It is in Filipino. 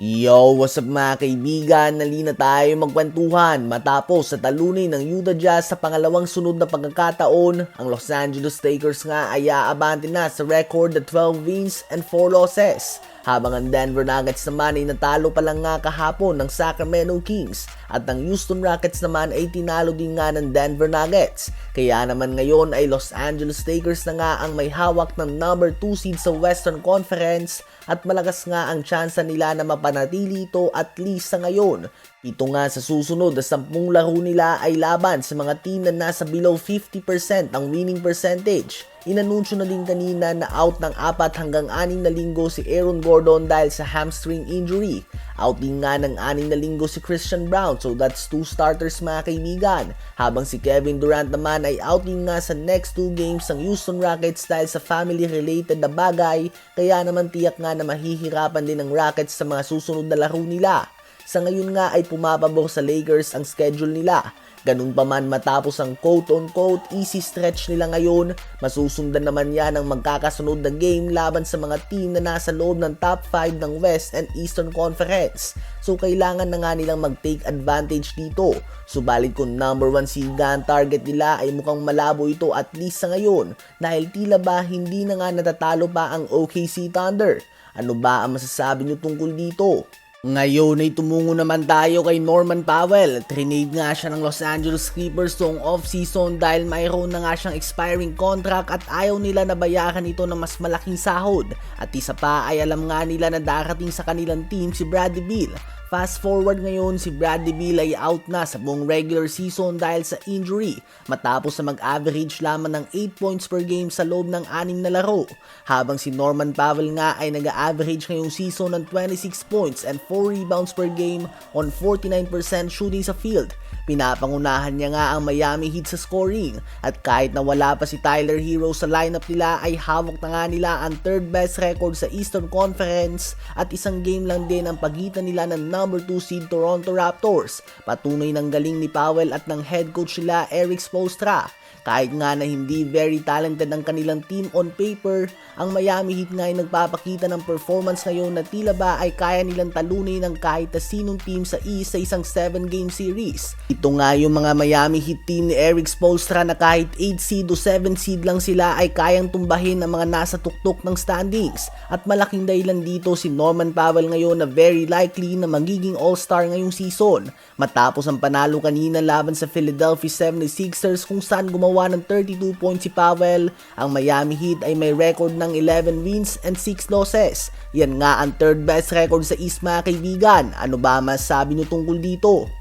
Yo, what's up mga kaibigan? Nali na tayo magkwentuhan matapos sa talunin ng Utah Jazz sa pangalawang sunod na pagkakataon. Ang Los Angeles Lakers nga ay aabante na sa record na 12 wins and 4 losses. Habang ang Denver Nuggets naman ay natalo pa lang nga kahapon ng Sacramento Kings at ang Houston Rockets naman ay tinalo din nga ng Denver Nuggets. Kaya naman ngayon ay Los Angeles Lakers na nga ang may hawak ng number 2 seed sa Western Conference at malakas nga ang tsansa nila na mapanatili ito at least sa ngayon. Ito nga sa susunod na 10 laro nila ay laban sa mga team na nasa below 50% ang winning percentage. Inanunsyo na din kanina na out ng 4 hanggang 6 na linggo si Aaron Gordon dahil sa hamstring injury. Out din nga ng 6 na linggo si Christian Brown so that's two starters mga kaibigan. Habang si Kevin Durant naman ay out din nga sa next two games ng Houston Rockets dahil sa family related na bagay kaya naman tiyak nga na mahihirapan din ng Rockets sa mga susunod na laro nila. Sa ngayon nga ay pumapabor sa Lakers ang schedule nila. Ganun pa man matapos ang quote-on-quote easy stretch nila ngayon, masusundan naman yan ang magkakasunod na game laban sa mga team na nasa loob ng top 5 ng West and Eastern Conference. So kailangan na nga nilang mag-take advantage dito. Subalit kung number 1 seed target nila ay mukhang malabo ito at least sa ngayon dahil tila ba hindi na nga natatalo pa ang OKC Thunder. Ano ba ang masasabi nyo tungkol dito? Ngayon ay tumungo naman tayo kay Norman Powell. Trinade nga siya ng Los Angeles Clippers noong off-season dahil mayroon na nga siyang expiring contract at ayaw nila na bayaran ito ng mas malaking sahod. At isa pa ay alam nga nila na darating sa kanilang team si Bradley Beal. Fast forward ngayon, si Bradley Beal ay out na sa buong regular season dahil sa injury matapos na mag-average lamang ng 8 points per game sa loob ng 6 na laro. Habang si Norman Powell nga ay nag-average ngayong season ng 26 points and 4 rebounds per game on 49% shooting sa field. Pinapangunahan niya nga ang Miami Heat sa scoring at kahit na wala pa si Tyler Hero sa lineup nila ay hawak na nga nila ang third best record sa Eastern Conference at isang game lang din ang pagitan nila ng number 2 seed Toronto Raptors. Patunay ng galing ni Powell at ng head coach nila Eric Spoelstra. Kahit nga na hindi very talented ang kanilang team on paper, ang Miami Heat nga ay nagpapakita ng performance ngayon na tila ba ay kaya nilang talunin ng kahit na sinong team sa East sa isang 7-game series. Ito nga yung mga Miami Heat team ni Eric Spoelstra na kahit 8 seed o 7 seed lang sila ay kayang tumbahin ang mga nasa tuktok ng standings. At malaking dahilan dito si Norman Powell ngayon na very likely na magiging all-star ngayong season. Matapos ang panalo kanina laban sa Philadelphia 76ers kung saan gumawa ng 32 points si Powell, ang Miami Heat ay may record ng 11 wins and 6 losses. Yan nga ang third best record sa East mga kaibigan. Ano ba masasabi nyo tungkol dito?